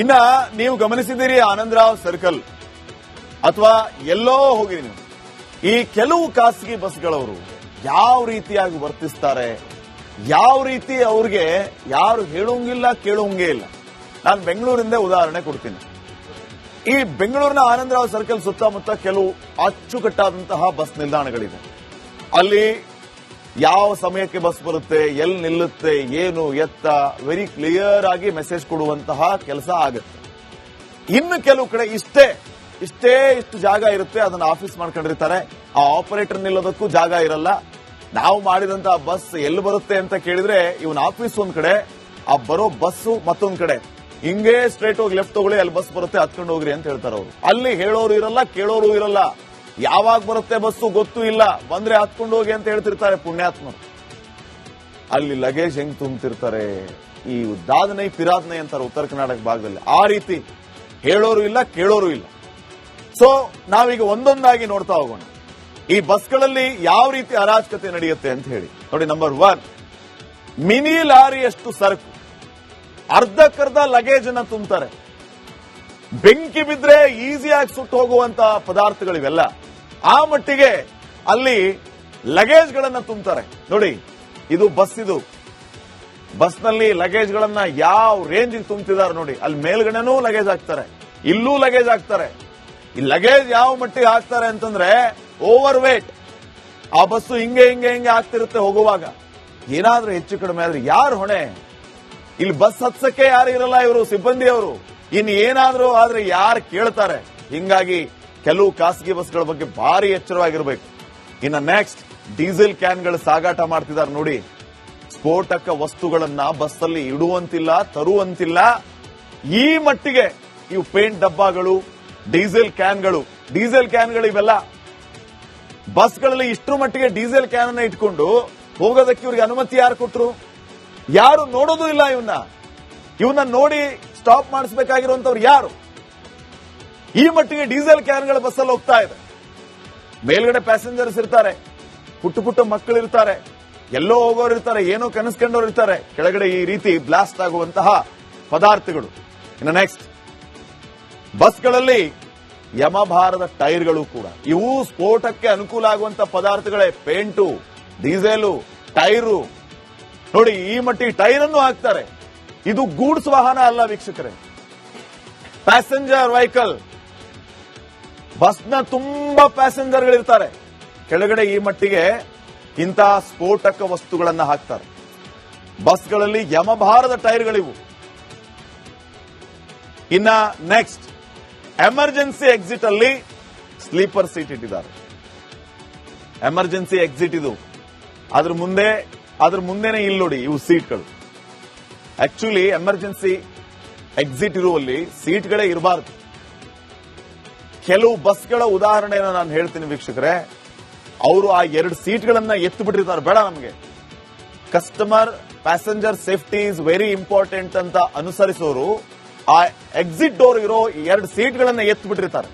ಇನ್ನ ನೀವು ಗಮನಿಸಿದ್ದೀರಿ ಆನಂದರಾವ್ ಸರ್ಕಲ್ ಅಥವಾ ಎಲ್ಲೋ ಹೋಗಿರಿ ನೀವು. ಈ ಕೆಲವು ಖಾಸಗಿ ಬಸ್ಗಳವರು ಯಾವ ರೀತಿಯಾಗಿ ವರ್ತಿಸ್ತಾರೆ, ಯಾವ ರೀತಿ ಅವ್ರಿಗೆ ಯಾರು ಹೇಳೋಂಗಿಲ್ಲ ಕೇಳೋಂಗೇ ಇಲ್ಲ. ನಾನು ಬೆಂಗಳೂರಿಂದ ಉದಾಹರಣೆ ಕೊಡ್ತೀನಿ. ಈ ಬೆಂಗಳೂರಿನ ಆನಂದರಾವ್ ಸರ್ಕಲ್ ಸುತ್ತಮುತ್ತ ಕೆಲವು ಅಚ್ಚುಕಟ್ಟಾದಂತಹ ಬಸ್ ನಿಲ್ದಾಣಗಳಿದೆ. ಅಲ್ಲಿ ಯಾವ ಸಮಯಕ್ಕೆ ಬಸ್ ಬರುತ್ತೆ, ಎಲ್ಲಿ ನಿಲ್ಲುತ್ತೆ, ಏನು ಎತ್ತ ವೆರಿ ಕ್ಲಿಯರ್ ಆಗಿ ಮೆಸೇಜ್ ಕೊಡುವಂತಹ ಕೆಲಸ ಆಗುತ್ತೆ. ಇನ್ನು ಕೆಲವು ಕಡೆ ಇಷ್ಟೇ ಇಷ್ಟೇ ಇಷ್ಟು ಜಾಗ ಇರುತ್ತೆ, ಅದನ್ನ ಆಫೀಸ್ ಮಾಡ್ಕೊಂಡಿರ್ತಾರೆ. ಆ ಆಪರೇಟರ್ ನಿಲ್ಲೋದಕ್ಕೂ ಜಾಗ ಇರಲ್ಲ. ನಾವು ಮಾಡಿದಂತಹ ಬಸ್ ಎಲ್ಲಿ ಬರುತ್ತೆ ಅಂತ ಕೇಳಿದ್ರೆ, ಇವನ್ ಆಫೀಸ್ ಒಂದ್ ಕಡೆ, ಆ ಬರೋ ಬಸ್ಸು ಮತ್ತೊಂದ್ ಕಡೆ. ಹಿಂಗೆ ಸ್ಟ್ರೇಟ್ ಹೋಗಿ ಲೆಫ್ಟ್ ತಗೊಳ್ಳಿ, ಅಲ್ಲಿ ಬಸ್ ಬರುತ್ತೆ ಹತ್ಕೊಂಡು ಹೋಗ್ರಿ ಅಂತ ಹೇಳ್ತಾರೆ ಅವರು. ಅಲ್ಲಿ ಹೇಳೋರು ಇರಲ್ಲ, ಕೇಳೋರು ಇರಲ್ಲ. ಯಾವಾಗ ಬರುತ್ತೆ ಬಸ್ಸು ಗೊತ್ತು ಇಲ್ಲ. ಬಂದ್ರೆ ಹತ್ಕೊಂಡು ಹೋಗಿ ಅಂತ ಹೇಳ್ತಿರ್ತಾರೆ ಪುಣ್ಯಾತ್ಮರು. ಅಲ್ಲಿ ಲಗೇಜ್ ಹೆಂಗ್ ತುಂಬ್ತಿರ್ತಾರೆ? ಈ ದಾದನೈ ಪಿರಾದನೈ ಅಂತಾರೆ ಉತ್ತರ ಕರ್ನಾಟಕ ಭಾಗದಲ್ಲಿ. ಆ ರೀತಿ ಹೇಳೋರು ಇಲ್ಲ, ಕೇಳೋರು ಇಲ್ಲ. ಸೊ ನಾವೀಗ ಒಂದೊಂದಾಗಿ ನೋಡ್ತಾ ಹೋಗೋಣ. ಈ ಬಸ್ಗಳಲ್ಲಿ ಯಾವ ರೀತಿ ಅರಾಜಕತೆ ನಡೆಯುತ್ತೆ ಅಂತ ಹೇಳಿ. ನೋಡಿ ನಂಬರ್ ಒನ್ ಮಿನಿ ಲಾರಿಯಷ್ಟು ಸರಕು. ಅರ್ಧಕ್ಕರ್ಧ ಲಗೇಜ್ ಅನ್ನ ತುಂಬ್ತಾರೆ. ಬೆಂಕಿ ಬಿದ್ರೆ ಈಸಿಯಾಗಿ ಸುಟ್ಟು ಹೋಗುವಂತಹ ಪದಾರ್ಥಗಳಿವೆಲ್ಲ. ಆ ಮಟ್ಟಿಗೆ ಅಲ್ಲಿ ಲಗೇಜ್ಗಳನ್ನ ತುಂಬುತ್ತಾರೆ ನೋಡಿ, ಇದು ಬಸ್ ಇದು. ಬಸ್ನಲ್ಲಿ ಲಗೇಜ್ಗಳನ್ನ ಯಾವ ರೇಂಜ್ ತುಂಬ್ತಿದ್ದಾರೆ ನೋಡಿ, ಅಲ್ಲಿ ಮೇಲ್ಗಡೆನೂ ಲಗೇಜ್ ಹಾಕ್ತಾರೆ, ಇಲ್ಲೂ ಲಗೇಜ್ ಹಾಕ್ತಾರೆ. ಈ ಲಗೇಜ್ ಯಾವ ಮಟ್ಟಿಗೆ ಹಾಕ್ತಾರೆ ಅಂತಂದ್ರೆ ಓವರ್ ವೇಟ್ ಆ ಬಸ್ಸು ಹಿಂಗೆ ಹಿಂಗೆ ಹಿಂಗೆ ಆಗ್ತಿರುತ್ತೆ ಹೋಗುವಾಗ. ಏನಾದ್ರೂ ಹೆಚ್ಚು ಕಡಿಮೆ ಆದ್ರೆ ಯಾರು ಹೊಣೆ? ಇಲ್ಲಿ ಬಸ್ ಹತ್ಸಕ್ಕೆ ಯಾರು ಇರಲ್ಲ ಇವರು ಸಿಬ್ಬಂದಿ ಅವರು ಇನ್ ಏನಾದ್ರೂ ಆದ್ರೆ ಯಾರು ಕೇಳ್ತಾರೆ? ಹಿಂಗಾಗಿ ಕೆಲವು ಖಾಸಗಿ ಬಸ್ಗಳ ಬಗ್ಗೆ ಭಾರಿ ಎಚ್ಚರವಾಗಿರಬೇಕು. ಇನ್ನ ನೆಕ್ಸ್ಟ್ ಡೀಸೆಲ್ ಕ್ಯಾನ್ಗಳು ಸಾಗಾಟ ಮಾಡ್ತಿದ್ದಾರೆ ನೋಡಿ. ಸ್ಫೋಟಕ ವಸ್ತುಗಳನ್ನ ಬಸ್ಸಲ್ಲಿ ಇಡುವಂತಿಲ್ಲ, ತರುವಂತಿಲ್ಲ. ಈ ಮಟ್ಟಿಗೆ ಇವು ಪೇಂಟ್ ಡಬ್ಬಗಳು, ಡೀಸೆಲ್ ಕ್ಯಾನ್ಗಳು ಡೀಸೆಲ್ ಕ್ಯಾನ್ಗಳು ಇವೆಲ್ಲ. ಬಸ್ಗಳಲ್ಲಿ ಇಷ್ಟರ ಮಟ್ಟಿಗೆ ಡೀಸೆಲ್ ಕ್ಯಾನ್ ಅನ್ನ ಇಟ್ಕೊಂಡು ಹೋಗೋದಕ್ಕೆ ಇವ್ರಿಗೆ ಅನುಮತಿ ಯಾರು ಕೊಟ್ರು? ಯಾರು ನೋಡೋದು ಇಲ್ಲ ಇವನ್ನ ಇವನ್ನ ನೋಡಿ ಸ್ಟಾಪ್ ಮಾಡಿಸಬೇಕಾಗಿರುವಂತವ್ರು ಯಾರು? ಈ ಮಟ್ಟಿಗೆ ಡೀಸೆಲ್ ಕ್ಯಾನ್ಗಳ ಬಸ್ಸಲ್ಲಿ ಹೋಗ್ತಾ ಇದೆ. ಮೇಲ್ಗಡೆ ಪ್ಯಾಸೆಂಜರ್ಸ್ ಇರ್ತಾರೆ, ಪುಟ್ಟ ಪುಟ್ಟ ಮಕ್ಕಳು ಇರ್ತಾರೆ, ಎಲ್ಲೋ ಹೋಗೋರು ಇರ್ತಾರೆ, ಏನೋ ಕನಸ್ಕೊಂಡವ್ರು ಇರ್ತಾರೆ. ಕೆಳಗಡೆ ಈ ರೀತಿ ಬ್ಲಾಸ್ಟ್ ಆಗುವಂತಹ ಪದಾರ್ಥಗಳು. ಇನ್ನು ನೆಕ್ಸ್ಟ್ ಬಸ್ಗಳಲ್ಲಿ ಯಮಭಾರದ ಟೈರ್ಗಳು ಕೂಡ. ಇವು ಸ್ಫೋಟಕ್ಕೆ ಅನುಕೂಲ ಆಗುವಂತಹ ಪದಾರ್ಥಗಳೇ. Paint, diesel, tyre. ನೋಡಿ, ಈ ಮಟ್ಟಿಗೆ ಟೈರ್ ಅನ್ನು ಹಾಕ್ತಾರೆ. ಇದು ಗೂಡ್ಸ್ ವಾಹನ ಅಲ್ಲ ವೀಕ್ಷಕರೇ. ಪ್ಯಾಸೆಂಜರ್ ವೆಹಿಕಲ್ ಬಸ್ನ ತುಂಬಾ ಪ್ಯಾಸೆಂಜರ್ಗಳಿರ್ತಾರೆ. ಕೆಳಗಡೆ ಈ ಮಟ್ಟಿಗೆ ಇಂತಹ ಸ್ಫೋಟಕ ವಸ್ತುಗಳನ್ನ ಹಾಕ್ತಾರೆ. ಬಸ್ಗಳಲ್ಲಿ ಯಮಭಾರದ ಟೈರ್ಗಳಿವು. ಇನ್ನ ನೆಕ್ಸ್ಟ್, ಎಮರ್ಜೆನ್ಸಿ ಎಕ್ಸಿಟ್ ಅಲ್ಲಿ ಸ್ಲೀಪರ್ ಸೀಟ್ ಇಟ್ಟಿದ್ದಾರೆ. ಎಮರ್ಜೆನ್ಸಿ ಎಕ್ಸಿಟ್ ಇದು. ಅದ್ರ ಮುಂದೆ, ಅದ್ರ ಮುಂದೆನೆ ಇಲ್ಲಿ ನೋಡಿ ಇವು ಸೀಟ್ಗಳು. ಆಕ್ಚುಲಿ ಎಮರ್ಜೆನ್ಸಿ ಎಕ್ಸಿಟ್ ಇರುವಲ್ಲಿ ಸೀಟ್ಗಳೇ ಇರಬಾರದು. ಕೆಲವು ಬಸ್ಗಳ ಉದಾಹರಣೆಯನ್ನು ನಾನು ಹೇಳ್ತೀನಿ ವೀಕ್ಷಕರೇ. ಅವರು ಆ ಎರಡು ಸೀಟ್ಗಳನ್ನ ಎತ್ತು ಬಿಟ್ಟಿರ್ತಾರೆ ಬೇಡ ನಮಗೆ. Customer passenger safety is very important ಅಂತ ಅನುಸರಿಸೋರು ಆ ಎಕ್ಸಿಟ್ ಡೋರ್ ಇರೋ ಎರಡು ಸೀಟ್ಗಳನ್ನ ಎತ್ತು ಬಿಟ್ಟಿರ್ತಾರೆ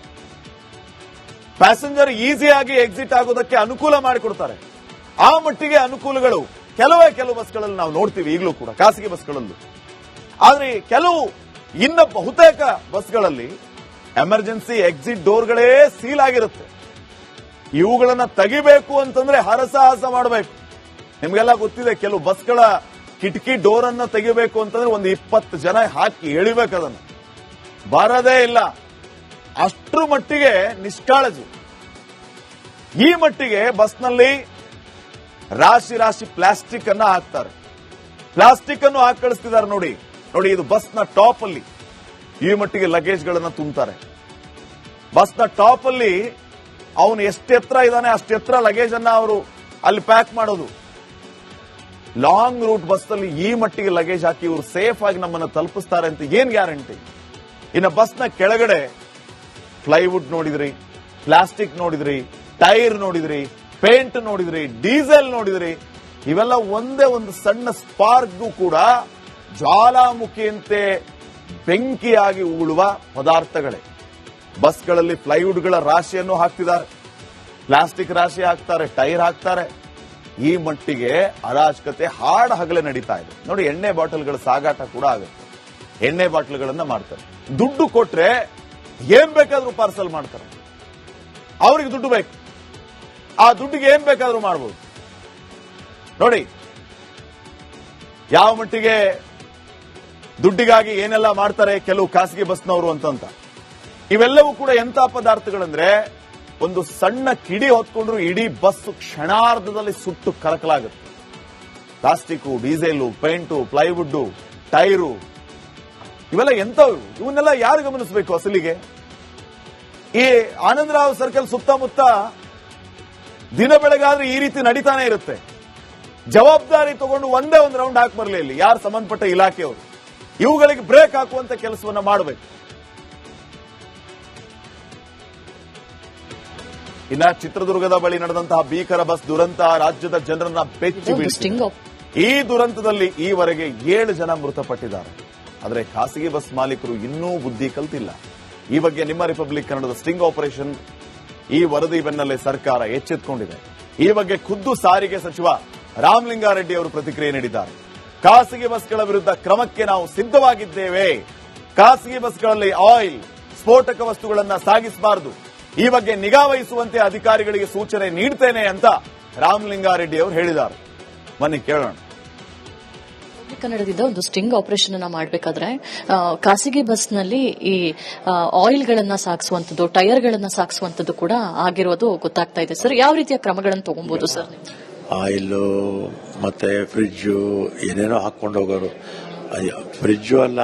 ಪ್ಯಾಸೆಂಜರ್ ಈಸಿಯಾಗಿ ಎಕ್ಸಿಟ್ ಆಗೋದಕ್ಕೆ ಅನುಕೂಲ ಮಾಡಿಕೊಡ್ತಾರೆ. ಆ ಮಟ್ಟಿಗೆ ಅನುಕೂಲಗಳು ಕೆಲವೇ ಕೆಲವು ಬಸ್ಗಳಲ್ಲಿ ನಾವು ನೋಡ್ತೀವಿ ಈಗಲೂ ಕೂಡ, ಖಾಸಗಿ ಬಸ್ಗಳಲ್ಲೂ. ಆದ್ರೆ ಕೆಲವು ಇನ್ನ ಬಹುತೇಕ ಬಸ್ಗಳಲ್ಲಿ ಎಮರ್ಜೆನ್ಸಿ ಎಕ್ಸಿಟ್ ಡೋರ್ಗಳೇ ಸೀಲ್ ಆಗಿರುತ್ತೆ. ಇವುಗಳನ್ನ ತೆಗಿಬೇಕು ಅಂತಂದ್ರೆ ಹರಸಾಹಸ ಮಾಡಬೇಕು. ನಿಮ್ಗೆಲ್ಲ ಗೊತ್ತಿದೆ, ಕೆಲವು ಬಸ್ಗಳ ಕಿಟಕಿ ಡೋರ್ ಅನ್ನ ತೆಗಿಬೇಕು ಅಂತಂದ್ರೆ ಒಂದು ಇಪ್ಪತ್ತು ಜನ ಹಾಕಿ ಎಳಿಬೇಕು ಅದನ್ನು. ಬರದೇ ಇಲ್ಲ. ಅಷ್ಟ್ರ ಮಟ್ಟಿಗೆ ನಿಷ್ಕಾಳಜಿ. ಈ ಮಟ್ಟಿಗೆ ಬಸ್ನಲ್ಲಿ ರಾಶಿ ರಾಶಿ ಪ್ಲಾಸ್ಟಿಕ್ ಅನ್ನ ಹಾಕ್ತಾರೆ. ಪ್ಲಾಸ್ಟಿಕ್ ಅನ್ನು ಹಾಕಿ ನೋಡಿ. ನೋಡಿ, ಇದು ಬಸ್ನ ಟಾಪ್ ಅಲ್ಲಿ ಈ ಮಟ್ಟಿಗೆ ಲಗೇಜ್ ಗಳನ್ನ ತುಂಬ್ತಾರೆ. ಬಸ್ನ ಟಾಪ್ ಅಲ್ಲಿ ಅವನು ಎಷ್ಟು ಎತ್ತರ ಇದ್ದಾನೆ ಅಷ್ಟೆತ್ರ ಲಗೇಜ್ ಅನ್ನ ಅವರು ಅಲ್ಲಿ ಪ್ಯಾಕ್ ಮಾಡೋದು. ಲಾಂಗ್ ರೂಟ್ ಬಸ್ ಅಲ್ಲಿ ಈ ಮಟ್ಟಿಗೆ ಲಗೇಜ್ ಹಾಕಿ ಇವರು ಸೇಫ್ ಆಗಿ ನಮ್ಮನ್ನ ತಲುಪಿಸ್ತಾರೆ ಅಂತ ಏನ್ ಗ್ಯಾರಂಟಿ? ಇನ್ನು ಬಸ್ನ ಕೆಳಗಡೆ ಪ್ಲೈವುಡ್ ನೋಡಿದ್ರಿ, ಪ್ಲಾಸ್ಟಿಕ್ ನೋಡಿದ್ರಿ, ಟೈರ್ ನೋಡಿದ್ರಿ, ಪೇಂಟ್ ನೋಡಿದ್ರಿ, ಡೀಸೆಲ್ ನೋಡಿದ್ರಿ, ಇವೆಲ್ಲ ಒಂದೇ ಒಂದು ಸಣ್ಣ ಸ್ಪಾರ್ಕ್ಗೂ ಕೂಡ ಜ್ವಾಲಾಮುಖಿಯಂತೆ ಬೆಂಕಿಯಾಗಿ ಉಗುಳುವ ಪದಾರ್ಥಗಳೇ. ಬಸ್ಗಳಲ್ಲಿ ಪ್ಲೈವುಡ್ಗಳ ರಾಶಿಯನ್ನು ಹಾಕ್ತಿದ್ದಾರೆ. ಪ್ಲಾಸ್ಟಿಕ್ ರಾಶಿ ಹಾಕ್ತಾರೆ, ಟೈರ್ ಹಾಕ್ತಾರೆ. ಈ ಮಟ್ಟಿಗೆ ಅರಾಜಕತೆ ಹಾಡ ಹಗಲೇ ನಡೀತಾ ಇದೆ. ನೋಡಿ, ಎಣ್ಣೆ ಬಾಟಲ್ಗಳ ಸಾಗಾಟ ಕೂಡ ಆಗುತ್ತೆ. ಎಣ್ಣೆ ಬಾಟ್ಲುಗಳನ್ನ ಮಾಡ್ತಾರೆ. ದುಡ್ಡು ಕೊಟ್ರೆ ಏನ್ ಬೇಕಾದ್ರೂ ಪಾರ್ಸಲ್ ಮಾಡ್ತಾರೆ. ಅವ್ರಿಗೆ ದುಡ್ಡು ಬೇಕು. ಆ ದುಡ್ಡಿಗೆ ಏನ್ ಬೇಕಾದ್ರೂ ಮಾಡ್ಬೋದು. ನೋಡಿ, ಯಾವ ಮಟ್ಟಿಗೆ ದುಡ್ಡಿಗಾಗಿ ಏನೆಲ್ಲ ಮಾಡ್ತಾರೆ ಕೆಲವು ಖಾಸಗಿ ಬಸ್ನವರು ಅಂತಂತ. ಇವೆಲ್ಲವೂ ಕೂಡ ಎಂತ ಪದಾರ್ಥಗಳಂದ್ರೆ ಒಂದು ಸಣ್ಣ ಕಿಡಿ ಹೊತ್ಕೊಂಡ್ರು ಇಡೀ ಬಸ್ ಕ್ಷಣಾರ್ಧದಲ್ಲಿ ಸುಟ್ಟು ಕರಕಲಾಗುತ್ತೆ. Plastic diesel paint plywood tyre, ಇವೆಲ್ಲ ಎಂತವು ಇವನ್ನೆಲ್ಲ ಯಾರು ಗಮನಿಸಬೇಕು ಅಸಲಿಗೆ? ಈ ಆನಂದರಾವ್ ಸರ್ಕಲ್ ಸುತ್ತಮುತ್ತ ದಿನ ಬೆಳಗಾದ್ರೆ ಈ ರೀತಿ ನಡೀತಾನೆ ಇರುತ್ತೆ. ಜವಾಬ್ದಾರಿ ತಗೊಂಡು ಒಂದೇ ಒಂದು ರೌಂಡ್ ಹಾಕಿ ಬರಲಿ ಇಲ್ಲಿ. ಯಾರು ಸಂಬಂಧಪಟ್ಟ ಇಲಾಖೆಯವರು? ಇವುಗಳಿಗೆ ಬ್ರೇಕ್ ಹಾಕುವಂತ ಕೆಲಸವನ್ನ ಮಾಡಬೇಕು. ಇನ್ನ ಚಿತ್ರದುರ್ಗದ ಬಳಿ ನಡೆದಂತಹ ಭೀಕರ ಬಸ್ ದುರಂತ ರಾಜ್ಯದ ಜನರನ್ನ ಬೆಚ್ಚಿ ಬೀಳಿಸಿದೆ. ಈ ದುರಂತದಲ್ಲಿ ಈವರೆಗೆ ಏಳು ಜನ ಮೃತಪಟ್ಟಿದ್ದಾರೆ. ಆದರೆ ಖಾಸಗಿ ಬಸ್ ಮಾಲೀಕರು ಇನ್ನೂ ಬುದ್ಧಿ ಕಲ್ತಿಲ್ಲ. ಈ ಬಗ್ಗೆ ನಿಮ್ಮ ರಿಪಬ್ಲಿಕ್ ಕನ್ನಡದ ಸ್ಟಿಂಗ್ ಆಪರೇಷನ್ ಈ ವರದಿ ಬೆನ್ನಲ್ಲೇ ಸರ್ಕಾರ ಎಚ್ಚೆತ್ತುಕೊಂಡಿದೆ ಈ ಬಗ್ಗೆ ಖುದ್ದು ಸಾರಿಗೆ ಸಚಿವ ರಾಮಲಿಂಗಾರೆಡ್ಡಿ ಅವರು ಪ್ರತಿಕ್ರಿಯೆ ನೀಡಿದ್ದಾರೆ. ಖಾಸಗಿ ಬಸ್ಗಳ ವಿರುದ್ಧ ಕ್ರಮಕ್ಕೆ ನಾವು ಸಿದ್ಧವಾಗಿದ್ದೇವೆ. ಖಾಸಗಿ ಬಸ್ಗಳಲ್ಲಿ ಆಯಿಲ್, ಸ್ಫೋಟಕ ವಸ್ತುಗಳನ್ನು ಸಾಗಿಸಬಾರದು. ಈ ಬಗ್ಗೆ ನಿಗಾ ವಹಿಸುವಂತೆ ಅಧಿಕಾರಿಗಳಿಗೆ ಸೂಚನೆ ನೀಡ್ತೇನೆ ಅಂತ ರಾಮಲಿಂಗಾರೆಡ್ಡಿ ಅವರು ಹೇಳಿದ್ದಾರೆ. ಬನ್ನಿ, ಕೇಳೋಣ. ಕನ್ನಡದಿಂದ ಒಂದು ಸ್ಟಿಂಗ್ ಆಪರೇಷನ್ ಅನ್ನ ಮಾಡಬೇಕಾದ್ರೆ ಖಾಸಗಿ ಬಸ್ನಲ್ಲಿ ಈ ಆಯಿಲ್ ಗಳನ್ನ ಸಾಗಿಸುವಂತದ್ದು ಟೈರ್ ಗಳನ್ನ ಸಾಗಿಸುವಂತದ್ದು ಕೂಡ ಆಗಿರೋದು ಗೊತ್ತಾಗ್ತಾ ಇದೆ. ಸರ್, ಯಾವ ರೀತಿಯ ಕ್ರಮಗಳನ್ನು ತಗೊಬಹುದು ಸರ್? ಆಯಿಲು, ಮತ್ತೆ ಫ್ರಿಜ್ಜು, ಏನೇನೋ ಹಾಕೊಂಡು ಹೋಗೋರು. ಫ್ರಿಜ್ಜು ಅಲ್ಲ,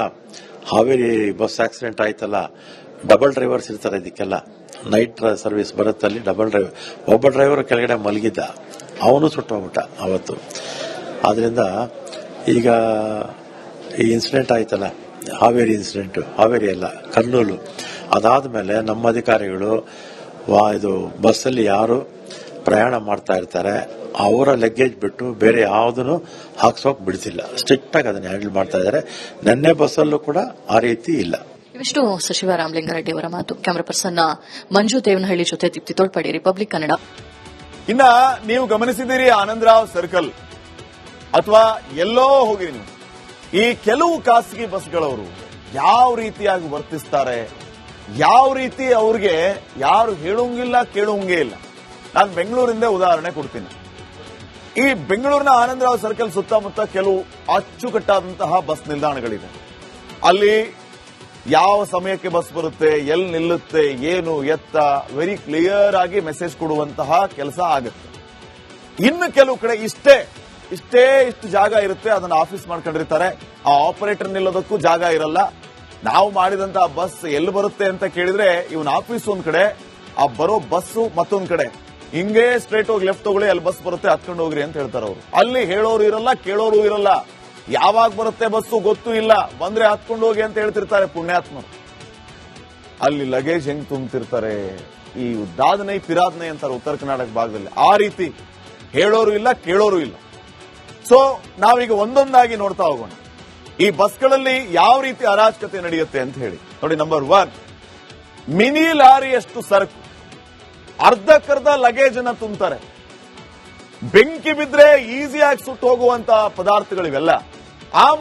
ಹಾವೇರಿ ಬಸ್ ಆಕ್ಸಿಡೆಂಟ್ ಆಯ್ತಲ್ಲ, ಡಬಲ್ ಡ್ರೈವರ್ಸ್ ಇರ್ತಾರೆ ಇದಕ್ಕೆಲ್ಲ. ನೈಟ್ ಸರ್ವಿಸ್ ಬರುತ್ತೆ ಅಲ್ಲಿ, ಡಬಲ್ ಡ್ರೈವರ್. ಒಬ್ಬ ಡ್ರೈವರ್ ಕೆಳಗಡೆ ಮಲಗಿದ್ದ, ಅವನು ಸುಟ್ಟೋಗ್ಬಿಟ್ಟ ಅವತ್ತು. ಆದ್ದರಿಂದ ಈಗ ಈ ಇನ್ಸಿಡೆಂಟ್ ಆಯ್ತಲ್ಲ, ಹಾವೇರಿ ಇನ್ಸಿಡೆಂಟ್ ಹಾವೇರಿ ಅಲ್ಲ, ಕರ್ನೂಲು. ಅದಾದ್ಮೇಲೆ ನಮ್ಮ ಅಧಿಕಾರಿಗಳು, ವಾ, ಇದು ಬಸ್ಸಲ್ಲಿ ಯಾರು ಪ್ರಯಾಣ ಮಾಡ್ತಾ ಇರ್ತಾರೆ ಅವರ ಲಗೇಜ್ ಬಿಟ್ಟು ಬೇರೆ ಯಾವುದನ್ನು ಹಾಕ್ಸೋಕೆ ಬಿಡ್ತಿಲ್ಲ. ಸ್ಟ್ರಿಕ್ಟ್ ಆಗಿ ಅದನ್ನ ಹ್ಯಾಂಡಲ್ ಮಾಡ್ತಾ ಇದ್ದಾರೆ. ನೆನ್ನೆ ಬಸ್ಸಲ್ಲೂ ಕೂಡ ಆ ರೀತಿ ಇಲ್ಲ. ಇವಿಷ್ಟು ಸಚಿವ ರಾಮಲಿಂಗಾರೆಡ್ಡಿ ಅವರ ಮಾತು. ಕ್ಯಾಮರಾ ಪರ್ಸನ್ ಮಂಜು ದೇವನಹಳ್ಳಿ ಜೊತೆ ದೀಪ್ತಿ ತೋಳ್ಪಡಿ ರಿಪಬ್ಲಿಕ್ ಕನ್ನಡ ಇನ್ನ ನೀವು ಗಮನಿಸಿದಿರಿ ಆನಂದರಾವ್ ಸರ್ಕಲ್ ಅಥವಾ ಎಲ್ಲೋ ಹೋಗಿರಿ ನೀವು. ಈ ಕೆಲವು ಖಾಸಗಿ ಬಸ್ಗಳವರು ಯಾವ ರೀತಿಯಾಗಿ ವರ್ತಿಸ್ತಾರೆ? ಯಾವ ರೀತಿ ಅವ್ರಿಗೆ ಯಾರು ಹೇಳೋಂಗಿಲ್ಲ ಕೇಳೋಂಗೇ ಇಲ್ಲ. ನಾನು ಬೆಂಗಳೂರಿಂದ ಉದಾಹರಣೆ ಕೊಡ್ತೀನಿ. ಈ ಬೆಂಗಳೂರಿನ ಆನಂದರಾವ್ ಸರ್ಕಲ್ ಸುತ್ತಮುತ್ತ ಕೆಲವು ಅಚ್ಚುಕಟ್ಟಾದಂತಹ ಬಸ್ ನಿಲ್ದಾಣಗಳಿದೆ ಅಲ್ಲಿ ಯಾವ ಸಮಯಕ್ಕೆ ಬಸ್ ಬರುತ್ತೆ ಎಲ್ಲಿ ನಿಲ್ಲುತ್ತೆ, ಏನು ಎತ್ತ ವೆರಿ ಕ್ಲಿಯರ್ ಆಗಿ ಮೆಸೇಜ್ ಕೊಡುವಂತಹ ಕೆಲಸ ಆಗುತ್ತೆ. ಇನ್ನು ಕೆಲವು ಕಡೆ ಇಷ್ಟೇ ಇಷ್ಟೇ ಇಷ್ಟು ಜಾಗ ಇರುತ್ತೆ, ಅದನ್ನ ಆಫೀಸ್ ಮಾಡ್ಕೊಂಡಿರ್ತಾರೆ. ಆ ಆಪರೇಟರ್ ನಿಲ್ಲೋದಕ್ಕೂ ಜಾಗ ಇರಲ್ಲ. ನಾವು ಮಾಡಿದಂತಹ ಬಸ್ ಎಲ್ಲಿ ಬರುತ್ತೆ ಅಂತ ಕೇಳಿದ್ರೆ, ಇವನ್ ಆಫೀಸ್ ಒಂದ್ ಕಡೆ, ಆ ಬರೋ ಬಸ್ಸು ಮತ್ತೊಂದ್ ಕಡೆ. ಹಿಂಗೆ ಸ್ಟ್ರೇಟ್ ಹೋಗಿ ಲೆಫ್ಟ್ ತಗೊಳ್ಳಿ, ಅಲ್ಲಿ ಬಸ್ ಬರುತ್ತೆ, ಹತ್ಕೊಂಡು ಹೋಗ್ರಿ ಅಂತ ಹೇಳ್ತಾರೆ ಅವರು. ಅಲ್ಲಿ ಹೇಳೋರು ಇರಲ್ಲ, ಕೇಳೋರು ಇರಲ್ಲ. ಯಾವಾಗ ಬರುತ್ತೆ ಬಸ್ಸು ಗೊತ್ತೂ ಇಲ್ಲ. ಬಂದ್ರೆ ಹತ್ಕೊಂಡು ಹೋಗಿ ಅಂತ ಹೇಳ್ತಿರ್ತಾರೆ ಪುಣ್ಯಾತ್ಮರು ಅಲ್ಲಿ ಲಗೇಜ್ ಹೆಂಗ್ ತುಂಬ್ತಿರ್ತಾರೆ? ಈ ದಾದನೈ ಪಿರಾದನೈ ಅಂತಾರೆ ಉತ್ತರ ಕರ್ನಾಟಕ ಭಾಗದಲ್ಲಿ. ಆ ರೀತಿ ಹೇಳೋರು ಇಲ್ಲ, ಕೇಳೋರು ಇಲ್ಲ. ಸೊ ನಾವೀಗ ಒಂದೊಂದಾಗಿ ನೋಡ್ತಾ ಹೋಗೋಣ. ಈ ಬಸ್ಗಳಲ್ಲಿ ಯಾವ ರೀತಿ ಅರಾಜಕತೆ ನಡೆಯುತ್ತೆ ಅಂತ ಹೇಳಿ. ನೋಡಿ ನಂಬರ್ ಒನ್ ಮಿನಿ ಲಾರಿಯಷ್ಟು ಸರಕು. ಅರ್ಧಕ್ಕರ್ಧ ಲಗೇಜ್ ಅನ್ನ ತುಂಬ್ತಾರೆ. ಬೆಂಕಿ ಬಿದ್ರೆ ಈಸಿಯಾಗಿ ಸುಟ್ಟು ಹೋಗುವಂತಹ ಪದಾರ್ಥಗಳಿವೆಲ್ಲ. ಆ